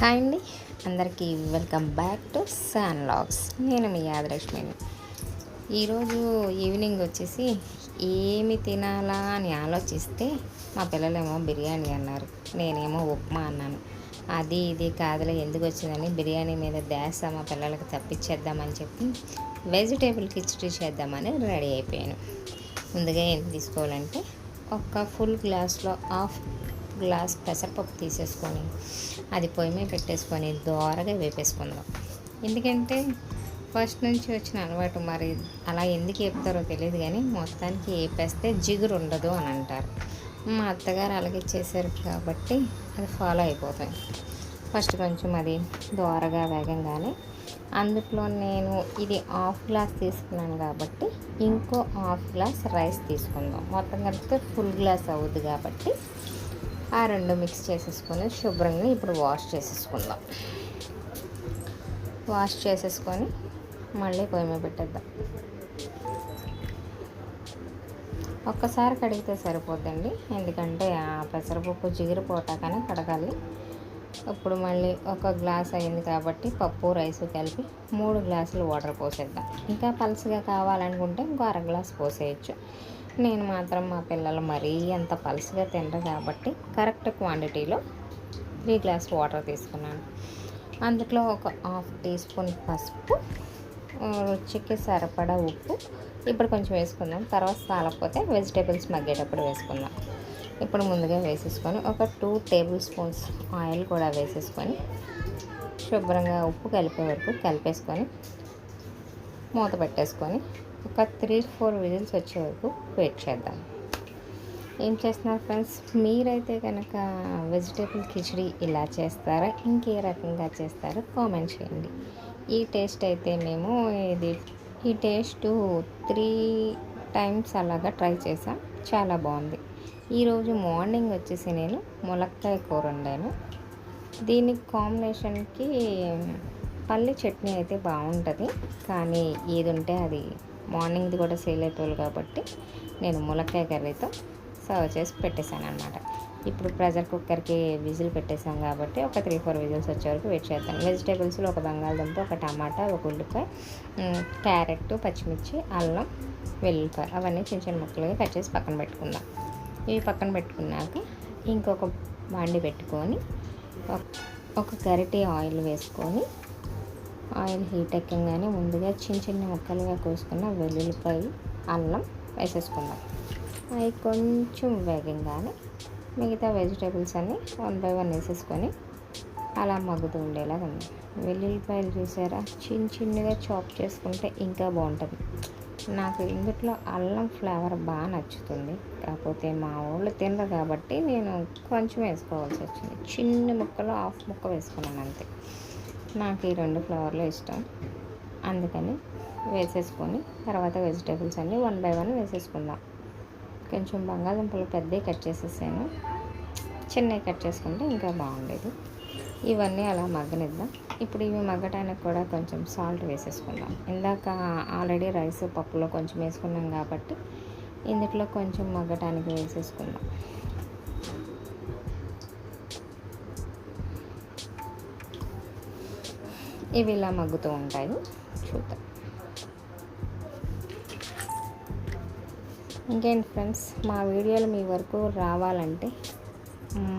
Hi అండి. అందరికీ welcome back to san logs నేను మీ యాదలక్ష్మిని. ఈరోజు ఈవినింగ్ వచ్చేసి ఏమి తినాలా అని ఆలోచిస్తే మా పిల్లలేమో బిర్యానీ అన్నారు. నేనేమో ఉప్మా అన్నాను. అది ఇది కాదులే ఎందుకు వచ్చిందని బిర్యానీ మీద ధ్యాస మా పిల్లలకి తప్పించేద్దామని చెప్పి వెజిటేబుల్ కిచడీ చేద్దామని రెడీ అయిపోయాను. ముందుగా ఏం తీసుకోవాలంటే ఒక ఫుల్ గ్లాస్లో హాఫ్ గ్లాస్ పెసరపప్పు తీసేసుకొని అది పొయ్యి మీద పెట్టేసుకొని దోరగా వేపేసుకుందాం. ఎందుకంటే ఫస్ట్ నుంచి వచ్చిన అలవాటు మరి అలా ఎందుకు వేపుతారో తెలియదు కానీ మొత్తానికి వేపేస్తే జిగురు ఉండదు అని అంటారు. మా అత్తగారు అలాగే చేశారు కాబట్టి అది ఫాలో అయిపోతాయి ఫస్ట్ కొంచెం అది దోరగా వేగంగానే అందులో నేను ఇది హాఫ్ గ్లాస్ తీసుకున్నాను కాబట్టి ఇంకో హాఫ్ గ్లాస్ రైస్ తీసుకుందాం. మొత్తం కలిపితే ఫుల్ గ్లాస్ అవుద్ది కాబట్టి ఆ రెండు మిక్స్ చేసేసుకొని శుభ్రంగా ఇప్పుడు వాష్ చేసేసుకుందాం. వాష్ చేసేసుకొని మళ్ళీ పొయ్యి మీద పెట్టేద్దాం. ఒక్కసారి కడిగితే సరిపోద్దండి. ఎందుకంటే ఆ పెసరపప్పు జిగిరిపోటాకనే కడగాలి. ఇప్పుడు మళ్ళీ ఒక గ్లాస్ అయింది కాబట్టి పప్పు రైస్ కలిపి మూడు గ్లాసులు వాటర్ పోసేద్దాం. ఇంకా పలుసుగా కావాలనుకుంటే ఇంకో అర గ్లాస్ పోసేయచ్చు. నేను మాత్రం మా పిల్లలు మరీ అంత పలుసుగా తినరు కాబట్టి కరెక్ట్ క్వాంటిటీలో త్రీ గ్లాస్ వాటర్ తీసుకున్నాను. అందులో ఒక హాఫ్ టీ స్పూన్ పసుపు రుచికి సరిపడా ఉప్పు. ఇప్పుడు కొంచెం వేసుకుందాం. తర్వాత తాలకపోతే వెజిటేబుల్స్ మగ్గేటప్పుడు వేసుకుందాం. ఇప్పుడు ముందుగా వేసేసుకొని ఒక టూ టేబుల్ స్పూన్స్ ఆయిల్ కూడా వేసేసుకొని శుభ్రంగా ఉప్పు కలిపే వరకు కలిపేసుకొని మూత పెట్టేసుకొని ఒక త్రీ ఫోర్ విజిల్స్ వచ్చే వరకు వెయిట్ చేద్దాం. ఏం చేస్తున్నారు ఫ్రెండ్స్? మీరైతే కనుక వెజిటేబుల్ కిచడీ ఇలా చేస్తారా? ఇంకే రకంగా చేస్తారో? కామెంట్ చేయండి. ఈ టేస్ట్ అయితే మేము ఇది ఈ టేస్ట్ త్రీ టైమ్స్ అలాగా ట్రై చేసాం. చాలా బాగుంది. ఈరోజు మార్నింగ్ వచ్చేసి నేను ములక్కాయ కూర వండాను. దీనికి కాంబినేషన్కి పల్లి చట్నీ అయితే బాగుంటుంది కానీ ఏది ఉంటే అది మార్నింగ్ది కూడా సేల్ అయిపోవాలి కాబట్టి నేను ములక్కాయ కర్రీతో సర్వ్ చేసి పెట్టేశాను అనమాట ఇప్పుడు ప్రెషర్ కుక్కర్కి విజిల్ పెట్టేసాం కాబట్టి ఒక త్రీ ఫోర్ విజిల్స్ వచ్చే వరకు వెయిట్ చేద్దాం వెజిటేబుల్స్లో ఒక బంగాళదుంప ఒక టమాటా ఒక ఉల్లిపాయ క్యారెట్ పచ్చిమిర్చి అల్లం వెల్లుల్లిపాయ అవన్నీ చిన్న చిన్న ముక్కలుగా కట్ చేసి పక్కన పెట్టుకుందాం. ఇవి పక్కన పెట్టుకున్నాక ఇంకొక బాండి పెట్టుకొని ఒక గరిటె ఆయిల్ వేసుకొని ఆయిల్ హీట్ ఎక్కగానే ముందుగా చిన్న చిన్న ముక్కలుగా కోసుకున్న వెల్లుల్లిపాయ అల్లం వేసేసుకుందాం. అవి కొంచెం వేగంగానే మిగతా వెజిటేబుల్స్ అన్నీ వన్ బై వన్ వేసేసుకొని అలా మగ్గుతూ ఉండేలాగా ఉంది. వెల్లుల్లిపాయలు చూసారా? చిన్న చిన్నగా చాప్ చేసుకుంటే ఇంకా బాగుంటుంది. నాకు ఇందుట్లో అల్లం ఫ్లేవర్ బాగా నచ్చుతుంది. కాకపోతే మా ఊళ్ళో తినరు కాబట్టి నేను కొంచెం వేసుకోవాల్సి వచ్చింది. చిన్న ముక్కలు హాఫ్ ముక్క వేసుకున్నాను అంతే. నాకు ఈ రెండు ఫ్లవర్లు ఇష్టం. అందుకని వేసేసుకొని తర్వాత వెజిటేబుల్స్ అన్నీ వన్ బై వన్ వేసేసుకుందాం. కొంచెం బంగాళదుంపలు పెద్దవి కట్ చేసేసాను. చిన్నవి కట్ చేసుకుంటే ఇంకా బాగుండేది. ఇవన్నీ అలా మగ్గనిద్దాం. ఇప్పుడు ఇవి మగ్గటానికి కూడా కొంచెం సాల్ట్ వేసేసుకుందాం. ఇందాక ఆల్రెడీ రైస్ పప్పులో కొంచెం వేసుకున్నాం కాబట్టి ఇందులో కొంచెం మగ్గటానికి వేసేసుకుందాం. ఇవి ఇలా మగ్గుతూ ఉంటాయి. చూద్దాం. ఇంకేంటి ఫ్రెండ్స్ మా వీడియోలు మీ వరకు రావాలంటే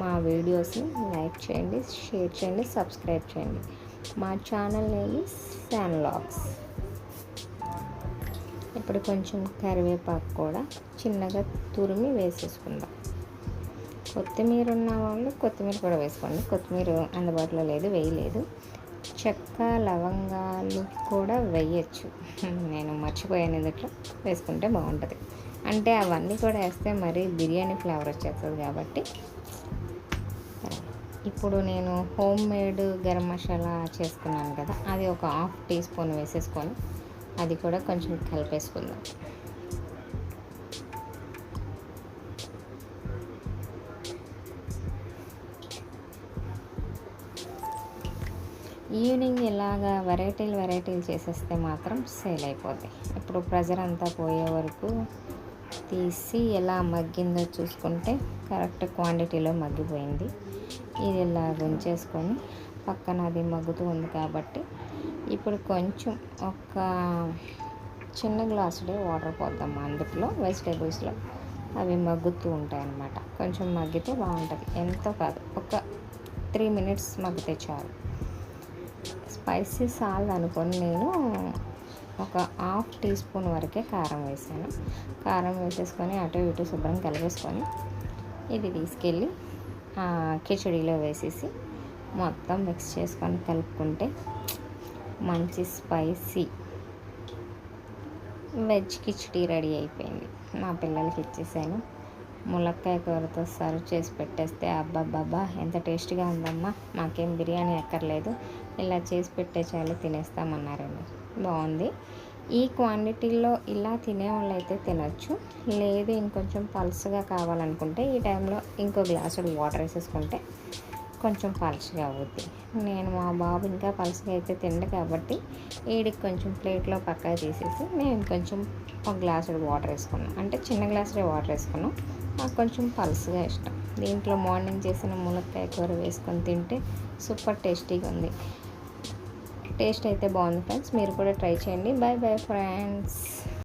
మా వీడియోస్ని లైక్ చేయండి షేర్ చేయండి సబ్స్క్రైబ్ చేయండి. మా ఛానల్ నేమ్ శాన్లాగ్స్ ఇప్పుడు కొంచెం కరివేపాకు కూడా చిన్నగా తురిమి వేసేసుకుందాం. కొత్తిమీర ఉన్న వాళ్ళు కొత్తిమీర కూడా వేసుకోండి. కొత్తిమీర అందుబాటులో లేదు వేయలేదు. చెక్క లవంగాలు కూడా వేయచ్చు. నేను మర్చిపోయాను ఇందులో. వేసుకుంటే బాగుంటుంది. అంటే అవన్నీ కూడా వేస్తే మరి బిర్యానీ ఫ్లేవర్ వచ్చేస్తుంది కాబట్టి. ఇప్పుడు నేను హోమ్ మేడ్ గరం మసాలా చేసుకున్నాను కదా అది ఒక హాఫ్ టీ స్పూన్ వేసేసుకొని అది కూడా కొంచెం కలిపేసుకుందాం. ఈవినింగ్ ఇలాగా వెరైటీలు వెరైటీలు చేసేస్తే మాత్రం సేల్ అయిపోతాయి ఇప్పుడు ప్రెజర్ అంతా పోయే వరకు తీసి ఎలా మగ్గిందో చూసుకుంటే కరెక్ట్ క్వాంటిటీలో మగ్గిపోయింది. ఇది ఇలా ఉంచేసుకొని పక్కన అది మగ్గుతూ ఉంది కాబట్టి ఇప్పుడు కొంచెం ఒక చిన్న గ్లాసుడే వాటర్ పోద్దాం అందులో వెజిటేబుల్స్లో. అవి మగ్గుతూ ఉంటాయి అన్నమాట కొంచెం మగ్గితే బాగుంటుంది. ఎంతో కాదు ఒక త్రీ మినిట్స్ మగ్గితే చాలు. స్పైసీ సాల్ట్ అనుకొని నేను ఒక హాఫ్ టీ స్పూన్ వరకే కారం వేసాను. కారం వేసేసుకొని అటు ఇటు శుభ్రం కలిపేసుకొని ఇది తీసుకెళ్ళి ఆ, కిచడీలో వేసేసి మొత్తం మిక్స్ చేసుకొని కలుపుకుంటే మంచి స్పైసీ వెజ్ కిచడీ రెడీ అయిపోయింది. మా పిల్లలకి ఇచ్చేసాను. ములక్కాయ కూరతో సర్వ్ చేసి పెట్టేస్తే అబ్బాబ్బాబ్బా ఎంత టేస్ట్గా ఉందమ్మా. మాకేం బిర్యానీ ఎక్కర్లేదు ఇలా చేసి పెట్టే చాలు తినేస్తామన్నారండి బాగుంది. ఈ క్వాంటిటీలో ఇలా తినే వాళ్ళు అయితే తినొచ్చు. లేదు ఇంకొంచెం పల్స్గా కావాలనుకుంటే ఈ టైంలో ఇంకో గ్లాసుడు వాటర్ వేసేసుకుంటే కొంచెం పలుచగా అవుద్ది నేను మా బాబు ఇంకా పలుచగా అయితే తిండు కాబట్టి వీడికి కొంచెం ప్లేట్లో పక్కకు తీసేసి నేను కొంచెం ఒక గ్లాసుడు వాటర్ వేసుకున్నాను అంటే చిన్న గ్లాసుడే వాటర్ వేసుకున్నాం. నాకు కొంచెం పలుసుగా ఇష్టం. దీంట్లో మార్నింగ్ చేసిన మునక్కాయ కూర వేసుకొని తింటే సూపర్ టేస్టీగా ఉంది. టేస్ట్ అయితే బాగుంది ఫ్రెండ్స్. మీరు కూడా ట్రై చేయండి. Bye bye friends.